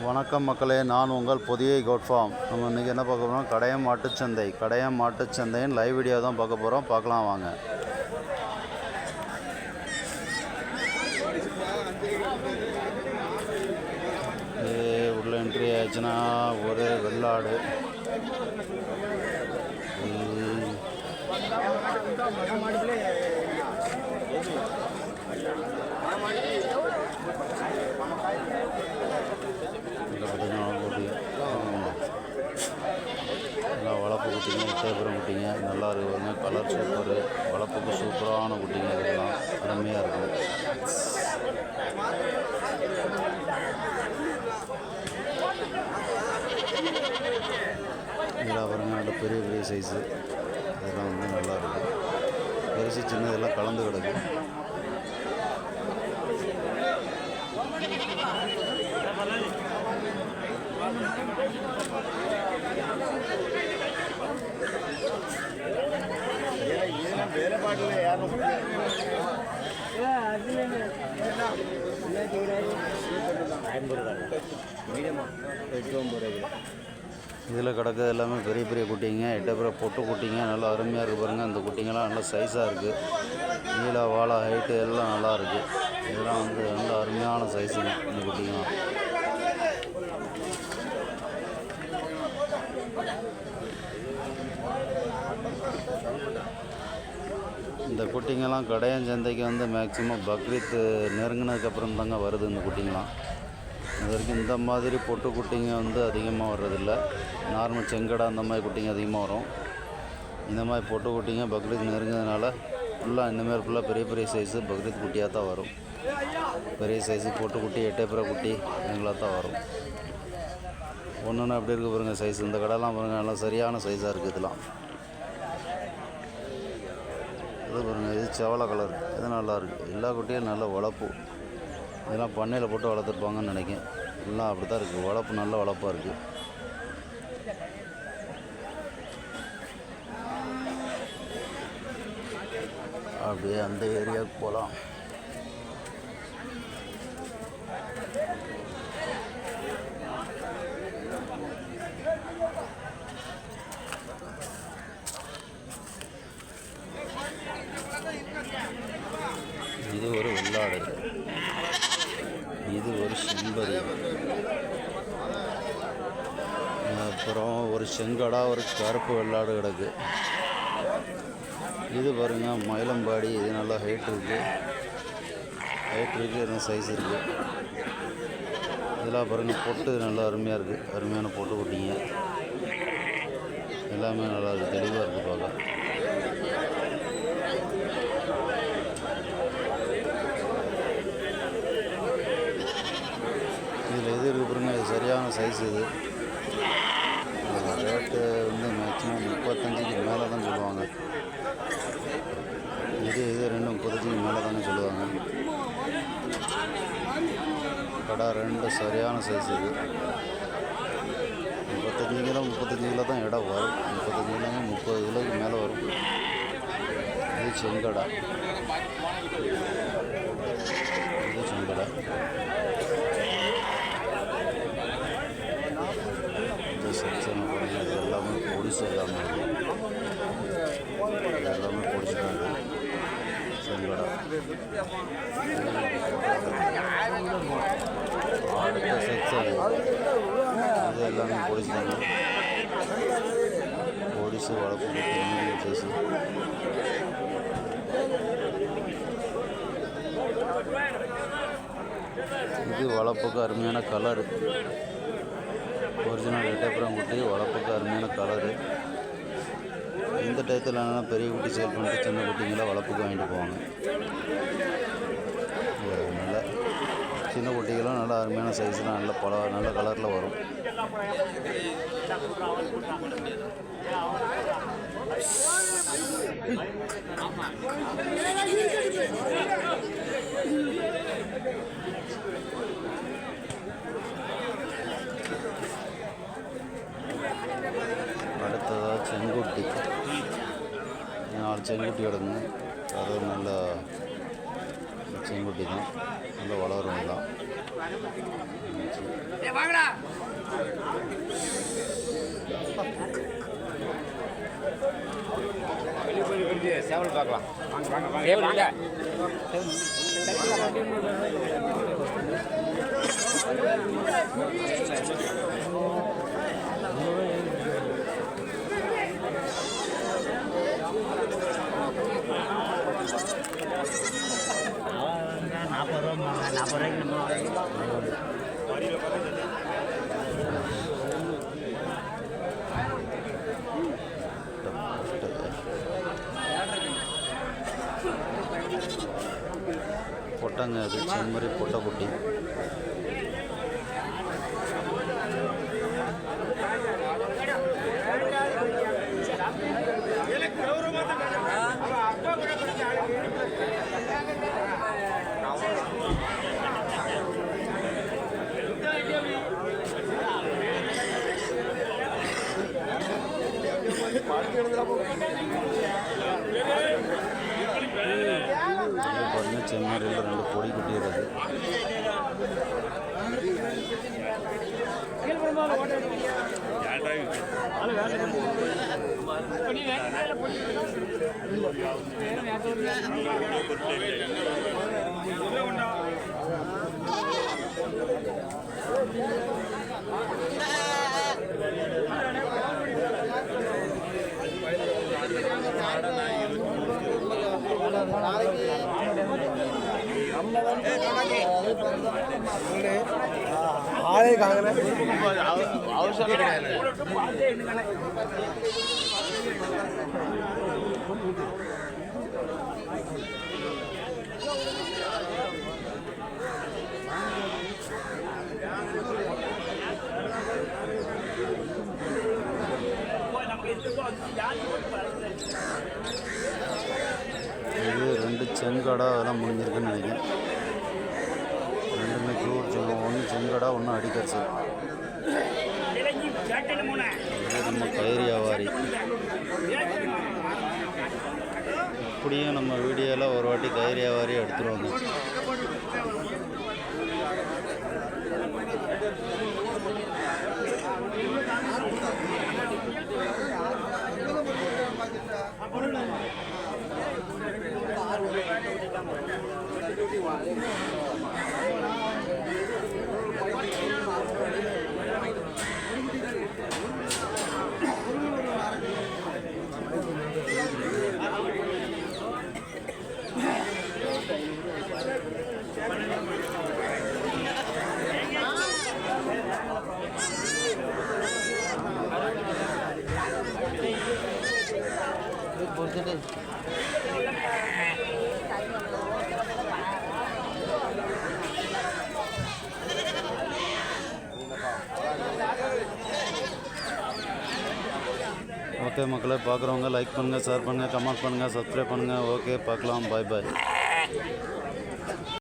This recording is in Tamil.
வணக்கம் மக்களே நான் உங்கள் புதிய கோட் ஃபார்ம் நம்ம இன்றைக்கி என்ன பார்க்க போகிறோம் கடையம் மாட்டுச்சந்தை கடையம் மாட்டுச்சந்தையின் லைவ் வீடியோ தான் பார்க்க போகிறோம் பார்க்கலாம் வாங்க. உள்ள என்ட்ரி ஆச்சுன்னா ஒரு வெள்ளாடு. ம், இங்க பார்த்தீங்கன்னா குட்டி ம். எல்லாம் வளர்ப்பு குட்டிங்க எட்டயபுரம் குட்டிங்க நல்லா இருக்குங்க கலர் சூப்பரு வளர்ப்புக்கு சூப்பரான குட்டிங்க இதெல்லாம். அருமையாக இருக்கும் இதெல்லாம் பாருங்க நல்ல பெரிய பெரிய சைஸு இதெல்லாம் வந்து நல்லா இருக்கும் பெருசு சின்னதெல்லாம் கலந்து கிடக்கு. இதில் கிடக்கிறது எல்லாமே பெரிய பெரிய குட்டிங்க. எட்டப்புறம் பொட்டு குட்டிங்க. நல்லா அருமையாக இருக்குது பாருங்கள் அந்த குட்டிங்கெல்லாம் நல்லா சைஸாக இருக்குது நீளா வாழா ஹைட்டு எல்லாம் நல்லா இருக்குது இதெல்லாம் வந்து நல்ல அருமையான சைஸுங்க இந்த குட்டிங்கெல்லாம். இந்த குட்டிங்கெல்லாம் கடையன் சந்தைக்கு வந்து மேக்ஸிமம் பக்ரீத் நெருங்கினதுக்கப்புறம் தாங்க வருது இந்த குட்டிங்கெல்லாம். இது வரைக்கும் இந்த மாதிரி பொட்டு குட்டிங்க வந்து அதிகமாக வர்றதில்ல. நார்மல் செங்கடை அந்த மாதிரி குட்டிங்க அதிகமாக வரும். இந்த மாதிரி பொட்டு குட்டிங்க பக்ரீத் நெருங்கிறதுனால ஃபுல்லாக இந்தமாரி ஃபுல்லாக பெரிய பெரிய சைஸு பக்ரீத் குட்டியாக தான் வரும். பெரிய சைஸு பொட்டு குட்டி எட்டேப்புற குட்டி இதுங்களாக தான் வரும். ஒன்று ஒன்று அப்படி இருக்குது பாருங்கள் சைஸ் இந்த கடைலாம் பாருங்கள் நல்லா சரியான சைஸாக இருக்குது இதெல்லாம். இது பாருங்கள் இது செவலை கலர். இது நல்லாயிருக்கு எல்லா குட்டியும் நல்ல வளர்ப்பு இதெல்லாம் பண்ணையில் போட்டு வளர்த்துருப்பாங்கன்னு நினைக்கிறேன். எல்லாம் அப்படி தான் இருக்குது வளர்ப்பு நல்ல வளர்ப்பாக இருக்குது அப்படியே அந்த ஏரியாவுக்கு போகலாம் இது ஒரு இது ஒரு செம்பரி. அப்புறம் ஒரு செங்கடா ஒரு கருப்பு வெள்ளாடு கிடக்கு. இது பாருங்க மயிலம்பாடி. இது நல்லா ஹைட் இருக்குது ஹைட் இருக்குது எதுவும் சைஸ் இருக்குது இதெல்லாம் பாருங்க பொட்டு நல்லா அருமையாக இருக்குது அருமையான பொட்டு கொட்டிங்க. எல்லாமே நல்லா இருக்குது தெளிவாக இருக்குது பார்க்க இதில் எது இருக்கு பாருங்க இது சரியான சைஸ் இது ரேட்டு வந்து மேக்ஸிமம் முப்பத்தஞ்சுக்கு மேலே தான் சொல்லுவாங்க இது இது ரெண்டு முப்பத்தஞ்சுக்கு மேலே தானே சொல்லுவாங்க கடை ரெண்டு சரியான சைஸ் இது முப்பத்தஞ்சு கிலோ முப்பத்தஞ்சு கிலோ தான் இடம் வரும் முப்பத்தஞ்சு கிலோ முப்பது கிலோக்கு மேலே வரும் இது செங்கடை இது செங்கடை இந்த செக்ஷன் இது எல்லாமே பொடிசு எல்லாமே இது எல்லாமே பொடிசு தான் இது. செங்கடை அடுத்த செக்ஷன் இது எல்லாமே చేసి இது வளர்ப்புக்கு அருமையான கலரு ஒரிஜினல் எட்டப்புறம் குட்டி வளர்ப்புக்கு அருமையான கலரு இந்த டயத்தில் என்னென்னா பெரிய குட்டி சேல் பண்ணிட்டு சின்ன குட்டிங்களை வளர்ப்புக்கு வாங்கிட்டு போவாங்க. சின்ன குட்டிகளும் நல்லா அருமையான சைஸில் நல்ல பல நல்ல கலரில் வரும். அடுத்ததாக செங்குட்டி நாலு செங்குட்டி கிடக்குங்க அது ஒரு நல்ல செங்குட்டி தான். நல்லா வளரும் சேவல் பார்க்கலாம் ரூபா நாற்பது ரூபாய்க்கு அது செம்மறி பொட்டை குட்டி. இது செம்மறியில் ரெண்டு பொடி கொட்டிடுறது இருக்குது ஆளே காங்கல இது செங்கடா அதெல்லாம் முடிஞ்சிருக்குன்னு நினைக்கிறேன். ரெண்டுமே ப்ளூர் சொல்லுவோம். ஒன்று செங்கடா ஒன்று அடிக்கடிச்சு நம்ம பயிர் வியாபாரி. இப்படியும் நம்ம வீடியோவில் ஒரு வாட்டி கயிறு வியாபாரி எடுத்துருவாங்க birthday. ஓகே மக்களை பார்க்குறவங்க லைக் பண்ணுங்கள் ஷேர் பண்ணுங்கள் கமெண்ட் பண்ணுங்கள் சப்ஸ்கிரைப் பண்ணுங்கள் ஓகே பார்க்கலாம். பாய் பாய்